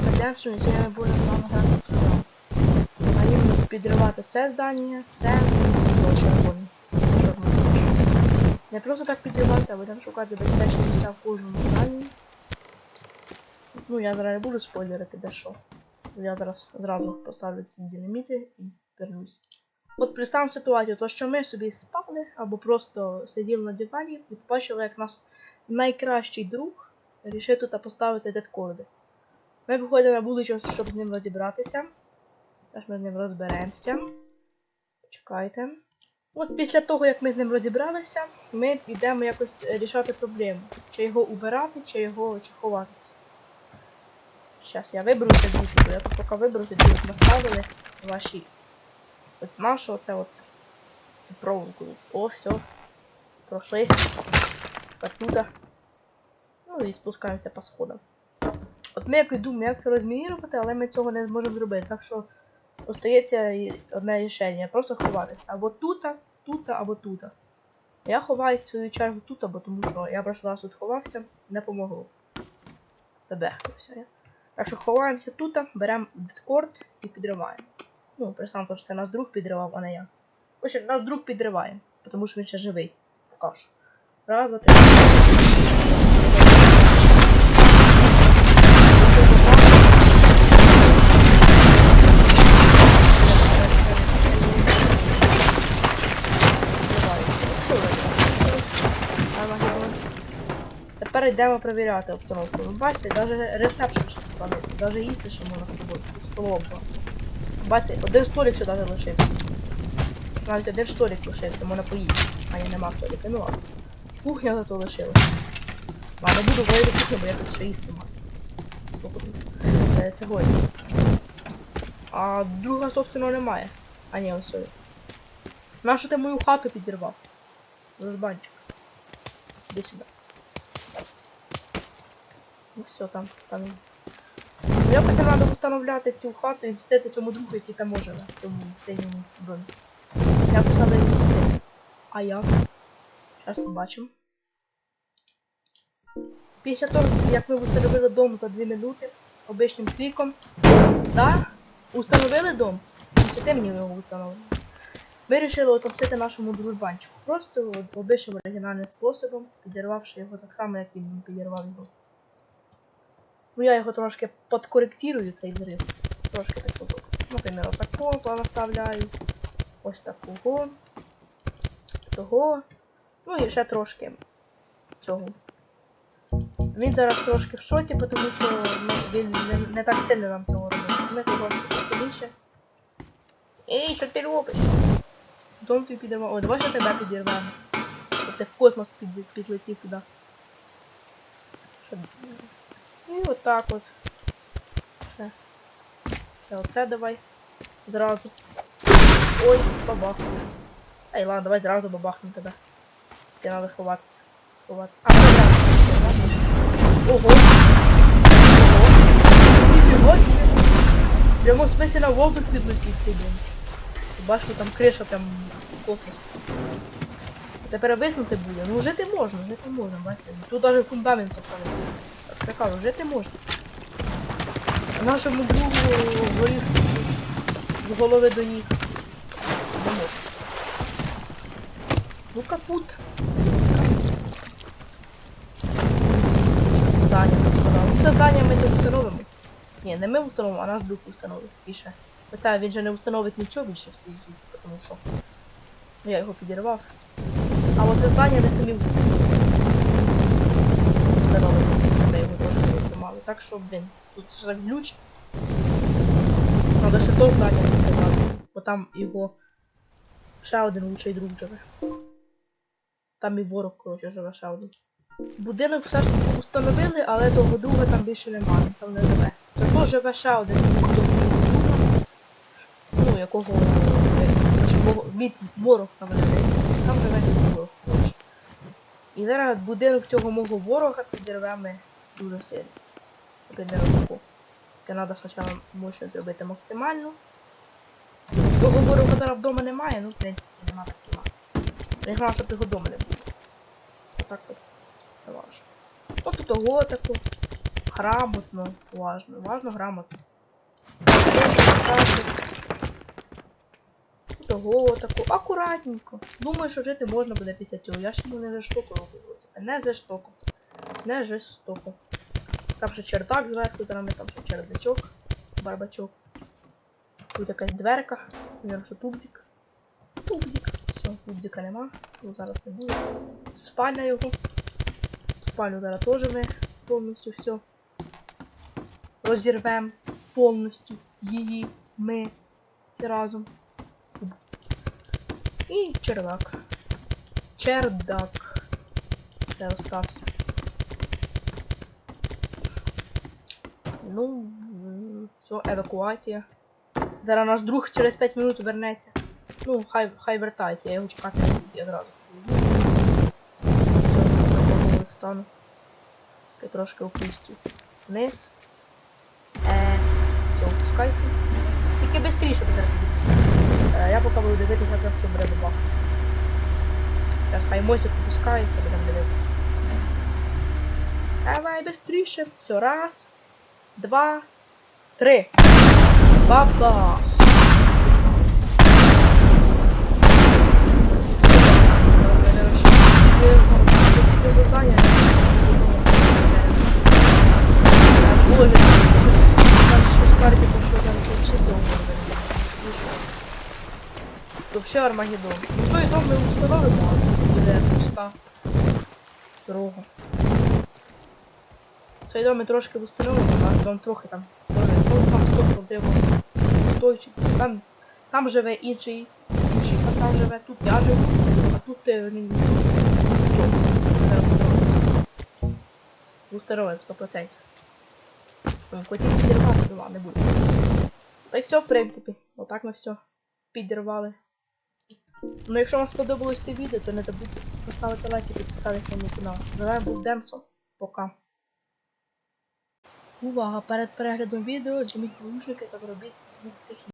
Redemption, і сьогодні ми будемо з вами грати серіал. А їм підривати це здання, це червоне. Не просто так підривати, а будемо шукати безпечні місця в кожному зданні. Ну, я зараз не буду спойлерити, де що. Я зараз зразу поставлю ці динаміти і вернусь. От представимо ситуацію, то що ми собі спали або просто сиділи на дивані і побачили, як наш найкращий друг рішив тут поставити дедкорди. Ми виходимо на вулицю, щоб з ним розібратися. Зараз ми з ним розберемося. Чекайте. От після того, як ми з ним розібралися, ми підемо якось рішати проблему. Чи його убирати, чи його чи ховатися. Зараз я виберу це звідти, я тут поки виберу, тоді наставили ваші. От нашу оце от проволоку. О, все. Прошлись. Катута. Ну і спускаємося по сходам. От ми як думаємо, як це розмінірувати, але ми цього не зможемо зробити. Так що остається одне рішення. Просто ховатися. Або тут, тут, або тут. Я ховаюсь в свою чергу тут, бо тому що я прошлий раз тут ховався, не помогло. Забехався я. Так що ховаємося тут, беремо дискорд і підриваємо. Ну, представте, що це наш друг підривав, а не я. Отже, наш друг підриває, тому що він ще живий. Покажу. Раз, два, три. Тепер йдемо перевіряти обстановку. Ви бачите, навіть ресепшн ще складається, навіть їсти ще можна з собою. Бачите, один столик ще навіть лишився. Навіть один столик лишився, можна поїсти. А ні, нема столика, ну ладно. Кухня зато лишилась. А буду говорити кухню, бо я тут ще їсти маю. Е, Це годі. А друга, собственно, немає. А ні, ось. Нащо ти мою хату підірвав? Розбанчик. Іди сюди. Ну все, там, там. Якось нам треба встановляти цю хату і мстити цьому другу, який там може в цьому синьому домі. Якось треба його мстити. А як? Зараз побачимо. Після того, як ми встановили дом за 2 минути обичним кліком. Да? Установили дом? Чи ти мені його установив? Ми вирішили отомстити нашому дружбанчику. Просто обичним оригінальним способом, підірвавши його так само, як він підірвав його. Ну я його трошки подкоректирую, цей взрив. Трошки так от. Наприклад, такого понаставляю. Ось такого. Того. Ну і ще трошки цього. Він зараз трошки в шоці, тому що ну, він не, не так сильно нам цього робить. Ми того сильніше. Ей, що ти робиш? Дом ти підемо. О, давай ще тебе підірвемо. Ти в космос під, підлетів туди. І отак от. Все. Все, оце давай. Зразу. Ой, бабахну. Ей, ладно, давай зразу бабахнемо тебе. Тебе треба ховатися. Сховати. А, ну, да. Ого. Ого. Ніфіга собі. Прямо в смысле на воздух підлетів цей дом. Бачу, там криша прям космос. Тепер виснути буде. Ну жити можна, жити можна, бачите. Тут навіть фундамент сохранився. Так, я кажу, жити можна. Нашому другу горіх з голови до ніг. Ну капут. Здання. Ну це здання ми не встановимо. Ні, не ми встановимо, а наш друг установить. І ще. Хоча він же не встановить нічого більше в цій житті, тому що. Ну я його підірвав. А от це здання не самі встановили. Ми встановили. Так що, блін, тут ще так глюч. Надо ще то здання відкривати. Бо там його ще один лучший друг живе. Там і ворог, коротше, живе ще. Будинок все ж таки установили, але того друга там більше немає, там не живе. Теж живе друг. Ну, якого коротше, ворог- там живе. Там живе ворог, коротше. І зараз будинок цього мого ворога підірвемо дуже сильно. Піде руку. Треба спочатку мощно зробити максимально. Того ворога зараз вдома немає, ну в принципі нема так нема. Не грав, щоб його вдома не було. Отак от. Це важко. От того таку. грамотно, уважно, уважно, грамотно. Того таку, акуратненько. Думаю, що жити можна буде після цього. Я ж йому не жорстоко роблю. Не жорстоко. Не жорстоко. Там ще чердак зверху, зараз там ще чердачок, барбачок. Тут якась дверка, Вірно, що тубзик. Тубзик. Все, тубзика нема. Ну, зараз не буде. Спальня його. Спальню зараз теж ми повністю все. Розірвем повністю її ми всі разом. І чердак. Чердак. Де остався. Ну, все, евакуація. Зараз наш друг через 5 минут вернеться. Ну, хай, хай вертається, я його чекати я зразу. Стану. Я трошки опустю. Вниз. Е, все, опускайся. Тільки швидше. Е, я поки буду дивитися, як це буде добавка. Зараз хай мостик опускається, будемо дивитися. Давай быстріше. Все, раз, два, три. Баба! Вообще Армагеддон. Ну той дом ми установимо, буде пуста дорога. Цей дом ми трошки встановимо, а дом трохи там. Ну там хто. Стойчик. Там, там живе інший. Інший там живе, тут я живу, а тут ти він. Устаровим 100%. Хотів підірвати, ну не буде. Та й все, в принципі. Отак ми все підірвали. Ну якщо вам сподобалось це відео, то не забудьте поставити лайк і підписатися на мій канал. З був Денсон. Пока. Увага! Перед переглядом відео жміть наушники та зробіть звук тихіше.